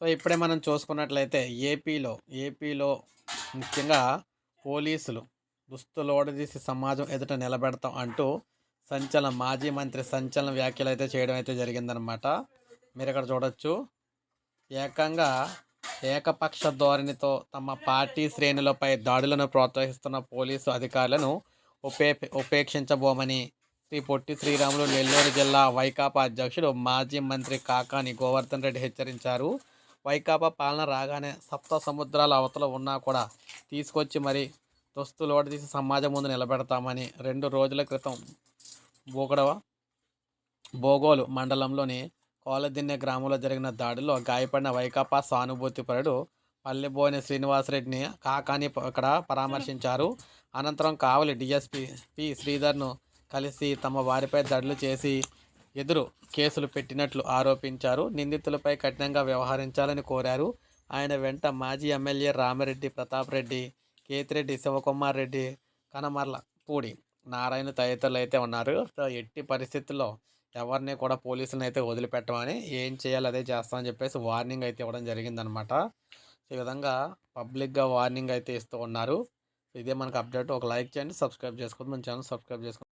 So ఇప్పుడే మనం చూసుకున్నట్లయితే ఏపీలో ఏపీలో ముఖ్యంగా పోలీసులు దుస్తులు ఓడదీసి సమాజం ఎదుట నిలబెడతాం అంటూ సంచలన మాజీ మంత్రి సంచలన వ్యాఖ్యలు అయితే చేయడం అయితే జరిగిందనమాట మీరు ఇక్కడ చూడొచ్చు. ఏకంగా ఏకపక్ష ధోరణితో తమ పార్టీ శ్రేణులపై దాడులను ప్రోత్సహిస్తున్న పోలీసు అధికారులను ఉపే ఉపేక్షించబోమని శ్రీ పొట్టి శ్రీరాములు నెల్లూరు జిల్లా వైకాపా అధ్యక్షుడు మాజీ మంత్రి కాకాని గోవర్ధన్ రెడ్డి హెచ్చరించారు. వైకాపా పాలన రాగానే సప్త సముద్రాల అవతల ఉన్నా కూడా తీసుకొచ్చి మరి దుస్తులు తీసి సమాజం ముందు నిలబెడతామని రెండు రోజుల క్రితం బోగడవ బోగోలు మండలంలోని కోలదిన్నె గ్రామంలో జరిగిన దాడిలో గాయపడిన వైకాపా సానుభూతి పరుడు పల్లెబోని శ్రీనివాసరెడ్డిని కాకాని ఇక్కడ పరామర్శించారు. అనంతరం కావలి డిఎస్పి పి శ్రీధర్ను కలిసి తమ వారిపై దాడులు చేసి ఎదురు కేసులు పెట్టినట్లు ఆరోపించారు. నిందితులపై కఠినంగా వ్యవహరించాలని కోరారు. ఆయన వెంట మాజీ ఎమ్మెల్యే రామిరెడ్డి ప్రతాప్ రెడ్డి కేతిరెడ్డి శివకుమార్ రెడ్డి కనమర్ల పూడి నారాయణ తదితరులు అయితే ఉన్నారు. సో ఎట్టి పరిస్థితుల్లో ఎవరిని కూడా పోలీసులను అయితే వదిలిపెట్టమని ఏం చేయాలి అదే చేస్తామని చెప్పేసి వార్నింగ్ అయితే ఇవ్వడం జరిగిందనమాట ఈ విధంగా పబ్లిక్గా వార్నింగ్ అయితే ఇస్తూ ఉన్నారు. ఇదే మనకు అప్డేట్. ఒక లైక్ చేయండి సబ్స్క్రైబ్ చేసుకోండి మన ఛానల్ సబ్స్క్రైబ్ చేసుకోండి